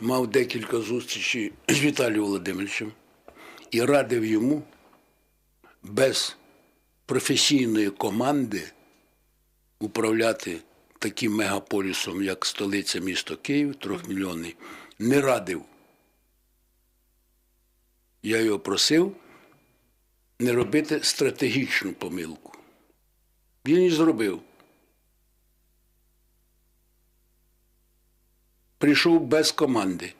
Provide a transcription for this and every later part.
мав декілька зустрічей з Віталієм Володимировичем і радив йому без професійної команди управляти таким мегаполісом, як столиця місто Київ, трьохмільйонний, не радив. Я його просив не робити стратегічну помилку. Він і зробив. Прийшов без команди,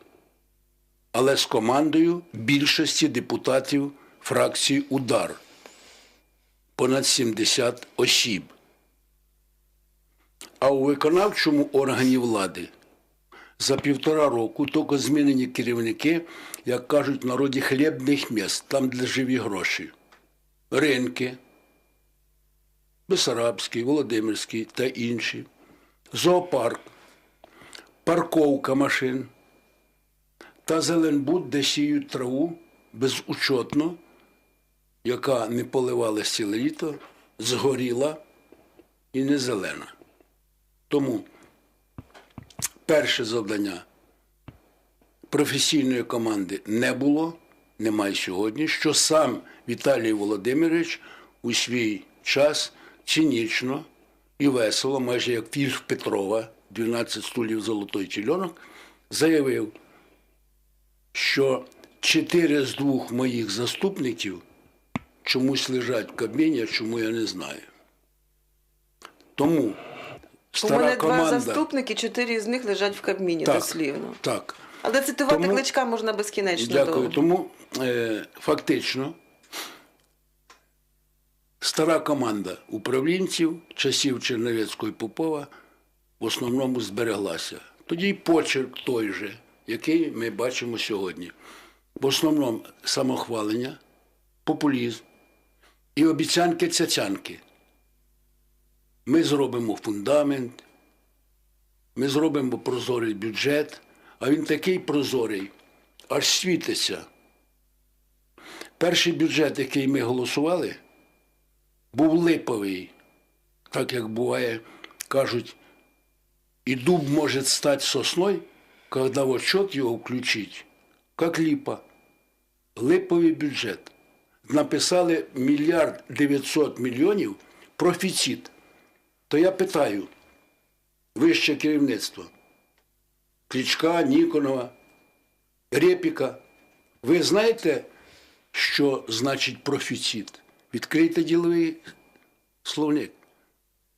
але з командою більшості депутатів фракції Удар понад 70 осіб. А у виконавчому органі влади за півтора року тільки змінені керівники, як кажуть в народі, хлібних міст, там, де живі гроші, ринки, Бесарабський, Володимирський та інші, зоопарк, парковка машин та зеленбуд, де сіють траву безучетно, яка не поливалась ціле літо, згоріла і не зелена. Тому перше завдання професійної команди не було, немає сьогодні, що сам Віталій Володимирович у свій час цинічно і весело, майже як Фільф Петрова, 12 стулів золотой чільонок, заявив, що чотири з двох моїх заступників чомусь лежать в кабіні, а чому я не знаю. Тому У мене команда. два заступники, чотири з них лежать в Кабміні, так, дослівно. Так. Але цитувати Тому- кличка можна безкінечно Дякую. довго. Тому е, фактично стара команда управлінців часів Черновецького і Попова в основному збереглася. Тоді й почерк той же, який ми бачимо сьогодні. В основному самохвалення, популізм і обіцянки цяцянки. Ми зробимо фундамент, ми зробимо прозорий бюджет, а він такий прозорий, аж світиться. Перший бюджет, який ми голосували, був липовий. Так як буває, кажуть, і дуб може стати сосною, коли в отчет його включить, як липа. Липовий бюджет. Написали мільярд 900 мільйонів профіцит. То я питаю, вище керівництво, Кличка, Ніконова, Репіка. Ви знаєте, що значить профіцит? Відкрийте діловий словник.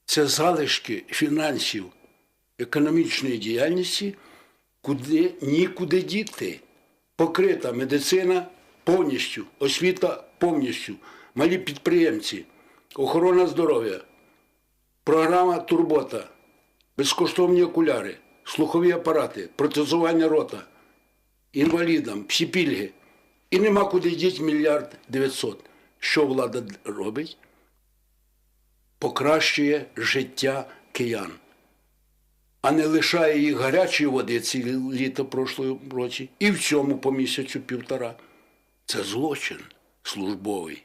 Це залишки фінансів економічної діяльності, куди нікуди діти. Покрита медицина повністю, освіта повністю, малі підприємці, охорона здоров'я, програма Турбота, безкоштовні окуляри, слухові апарати, протезування рота, інвалідам, всі пільги. І нема куди діти мільярд дев'ятсот. Що влада робить? Покращує життя киян, а не лишає їх гарячої води ці літо прошлого році і в цьому по місяцю півтора. Це злочин службовий.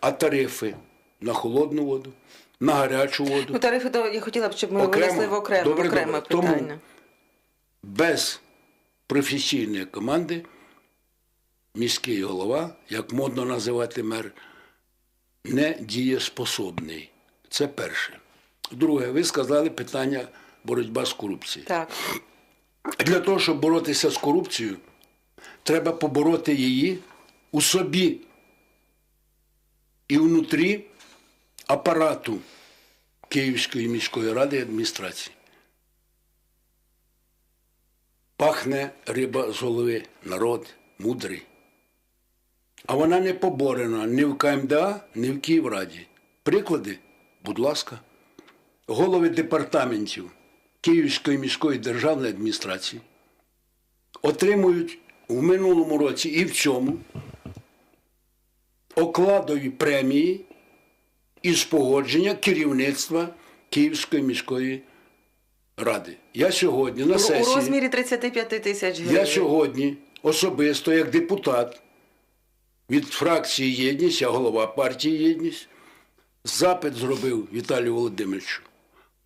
А тарифи на холодну воду, на гарячу воду. Ну, тарифи, то я хотіла б, щоб ми Окремо. винесли в окремо, в Добре, окреме добре. Тому- питання. без професійної команди міський голова, як модно називати мер, не дієспособний. Це перше. Друге, ви сказали питання боротьба з корупцією. Так. Для того, щоб боротися з корупцією, треба побороти її у собі і внутрі апарату Київської міської ради і адміністрації. Пахне риба з голови, народ мудрий. А вона не поборена ні в КМДА, ні в Київраді. Приклади, будь ласка, голови департаментів Київської міської державної адміністрації отримують в минулому році і в цьому окладові премії із погодження керівництва Київської міської ради. Я сьогодні на У, у розмірі 35 тисяч гривень. Я сьогодні особисто, як депутат від фракції Єдність, я голова партії Єдність, запит зробив Віталію Володимировичу.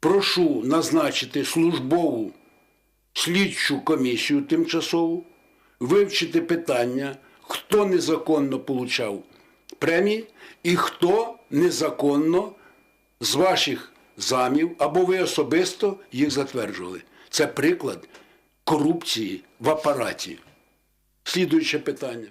Прошу назначити службову слідчу комісію тимчасову, вивчити питання, хто незаконно получав премії і хто незаконно з ваших замів або ви особисто їх затверджували. Це приклад корупції в апараті. Слідуюче питання.